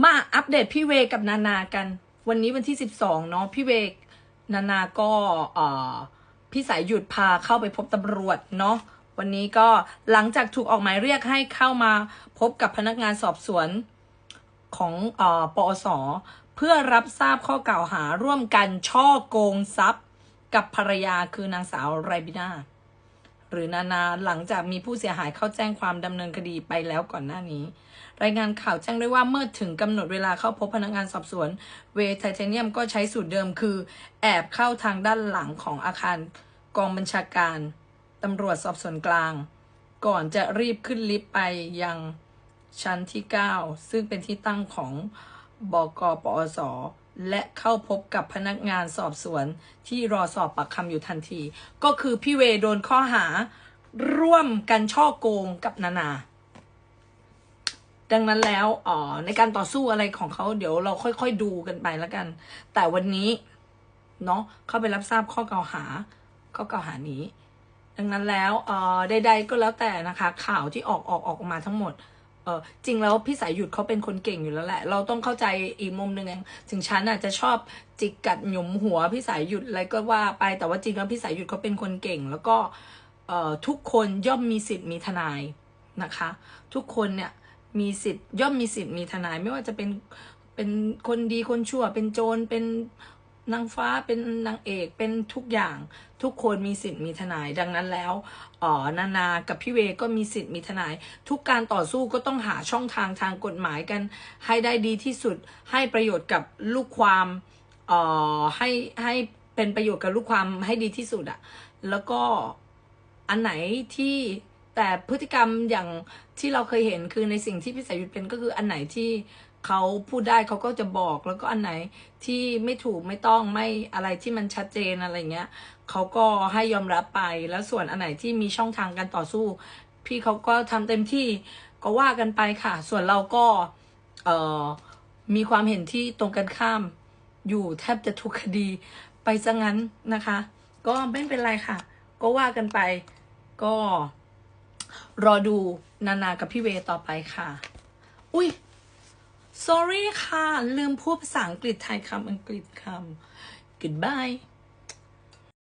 มาอัปเดตพี่เวกับนานากัน วันนี้วันที่สิบสองเนาะพี่เวกนานาก็พี่สายหยุดพาเข้าไปพบตำรวจเนาะวันนี้ก็หลังจากถูกออกหมายเรียกให้เข้ามาพบกับพนักงานสอบสวนของอ่อปอสเพื่อรับทราบข้อกล่าวหาร่วมกันช่อโกงทรัพย์ กับภรรยาคือนางสาวไรบินา หรือนานาหลังจากมีผู้เสียหายเข้าแจ้งความดำเนินคดีไปแล้วก่อนหน้านี้ รายงานข่าวแจ้งด้วยว่าเมื่อถึงกำหนดเวลาเข้าพบพนักงานสอบสวน เวย์ไทเทเนียมก็ใช้สูตรเดิมคือ แอบเข้าทางด้านหลังของอาคารกองบัญชาการตำรวจสอบสวนกลาง ก่อนจะรีบขึ้นลิฟต์ไปยังชั้นที่ 9 ซึ่งเป็นที่ตั้งของ บกปอสและเข้าพบกับพนักงานสอบสวนที่รอสอบปากคำอยู่ทันที ก็คือพี่เวโดนข้อหา ร่วมกันช่อโกงกับนานา ดังนั้นแล้วอ่อในการต่อสู้อะไรของเขาเดี๋ยวเราค่อยๆดูกันไปแล้วกัน แต่วันนี้เนาะเข้าไปรับทราบข้อกล่าวหาข้อกล่าวหานี้ ดังนั้นแล้วเอ่อใดๆก็แล้วแต่นะคะ ข่าวที่ออกออกออกมาทั้งหมด เออจริงแล้วพี่สายหยุดเขาเป็นคนเก่งอยู่แล้วแหละ เราต้องเข้าใจอีกมุมหนึ่งถึงฉันอาจจะชอบจิกกัดหยุมหัวพี่สายหยุดอะไรก็ว่าไปแต่ว่าจริงแล้วพี่สายหยุดเขาเป็นคนเก่ง แล้วก็เอ่อทุกคนย่อมมีสิทธิ์มีทนายนะคะ ทุกคนเนี่ยมีสิทธิ์ย่อมมีสิทธิ์มีทนายไม่ว่าจะเป็นเป็นคนดีคนชั่ว เป็นโจรเป็น นางฟ้าเป็นนางเอกเป็นทุกอย่างทุกคนมีสิทธิ์มีทนายดังนั้นแล้วอ๋อนานากับพี่เวก็มีสิทธิ์มีทนาย ทุกการต่อสู้ก็ต้องหาช่องทางทางกฎหมายกัน ให้ได้ดีที่สุดให้ประโยชน์กับลูกความอ่อให้ให้เป็นประโยชน์กับลูกความให้ดีที่สุดอะแล้วก็อันไหนที่แต่พฤติกรรมอย่างที่เราเคยเห็นคือในสิ่งที่พี่สายหยุดเป็นก็คืออันไหนที่ เขาพูดได้เขาก็จะบอกแล้วก็อันไหนที่ไม่ถูกไม่ต้องไม่อะไรที่มันชัดเจนอะไรเงี้ยเขาก็ให้ยอมรับไปแล้วส่วนอันไหนที่มีช่องทางการต่อสู้ พี่เขาก็ทำเต็มที่ก็ว่ากันไปค่ะ ส่วนเราก็เอ่อมีความเห็นที่ตรงกันข้าม อยู่แทบจะทุกคดีไปซะงั้นนะคะ ก็ไม่เป็นไรค่ะ ก็ว่ากันไป ก็รอดูนานากับพี่เวต่อไปค่ะ อุ้ย sorry ค่ะ ลืมพูดภาษาอังกฤษไทยคำอังกฤษคำ goodbye